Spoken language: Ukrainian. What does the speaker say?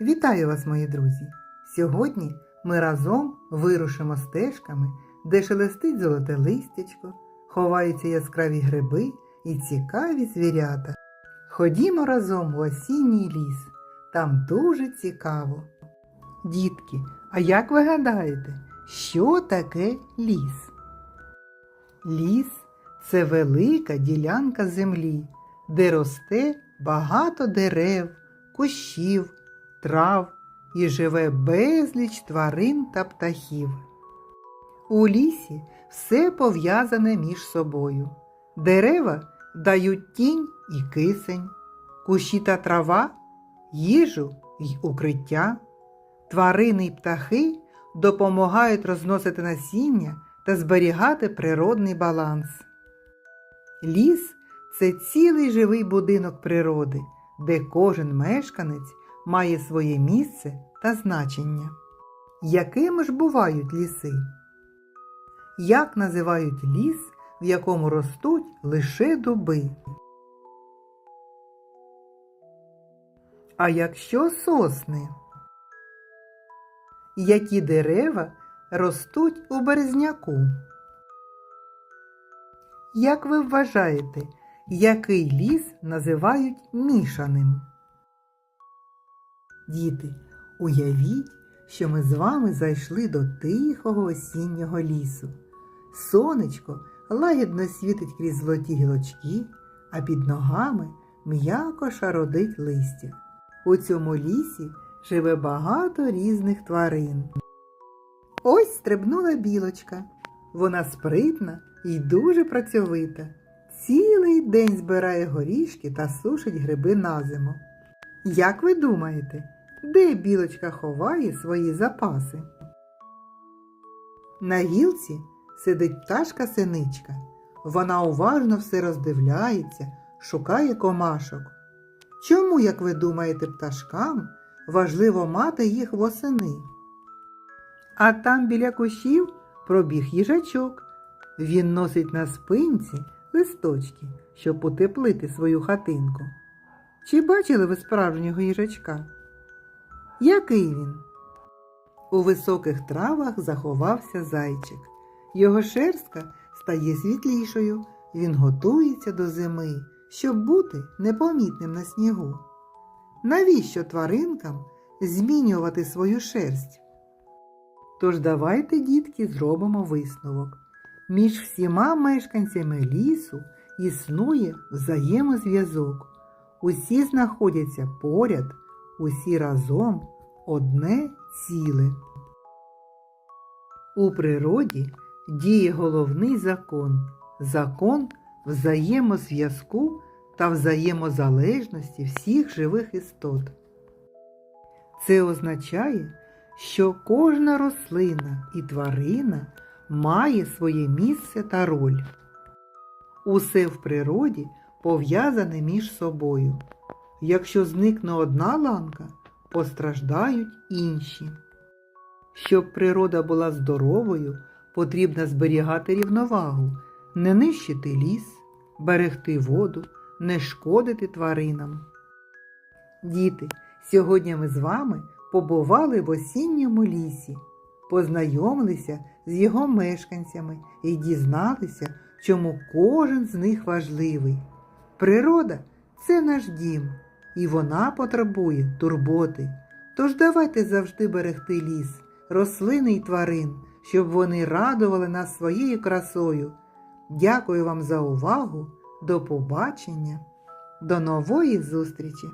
Вітаю вас, мої друзі! Сьогодні ми разом вирушимо стежками, де шелестить золоте листячко, ховаються яскраві гриби і цікаві звірята. Ходімо разом у осінній ліс, там дуже цікаво. Дітки, а як ви гадаєте, що таке ліс? Ліс це велика ділянка землі, де росте багато дерев, кущів, трав і живе безліч тварин та птахів. У лісі все пов'язане між собою. Дерева дають тінь і кисень, кущі та трава їжу й укриття. Тварини й птахи допомагають розносити насіння та зберігати природний баланс. Ліс це цілий живий будинок природи, де кожен мешканець має своє місце та значення. Якими ж бувають ліси? Як називають ліс, в якому ростуть лише дуби? А якщо сосни? Які дерева ростуть у березняку? Як ви вважаєте, який ліс називають мішаним? Діти, уявіть, що ми з вами зайшли до тихого осіннього лісу. Сонечко лагідно світить крізь золоті гілочки, а під ногами м'яко шародить листя. У цьому лісі живе багато різних тварин. Ось стрибнула білочка. Вона спритна і дуже працьовита. Цілий день збирає горішки та сушить гриби на зиму. Як ви думаєте, де білочка ховає свої запаси? На гілці сидить пташка синичка. Вона уважно все роздивляється, шукає комашок. Чому, як ви думаєте, пташкам важливо мати їх восени? А там біля кущів пробіг їжачок. Він носить на спинці листочки, щоб утеплити свою хатинку. Чи бачили ви справжнього їжачка? Який він? У високих травах заховався зайчик. Його шерстка стає світлішою. Він готується до зими, щоб бути непомітним на снігу. Навіщо тваринкам змінювати свою шерсть? Тож давайте, дітки, зробимо висновок. Між всіма мешканцями лісу існує взаємозв'язок. Усі знаходяться поряд, усі разом одне ціле. У природі діє головний закон закон взаємозв'язку та взаємозалежності всіх живих істот. Це означає, що кожна рослина і тварина має своє місце та роль. Усе в природі пов'язане між собою. Якщо зникне одна ланка, постраждають інші. Щоб природа була здоровою, потрібно зберігати рівновагу, не нищити ліс, берегти воду, не шкодити тваринам. Діти, сьогодні ми з вами побували в осінньому лісі, познайомилися з його мешканцями і дізналися, чому кожен з них важливий. Природа це наш дім, і вона потребує турботи. Тож давайте завжди берегти ліс, рослини й тварин, щоб вони радували нас своєю красою. Дякую вам за увагу. До побачення, до нової зустрічі!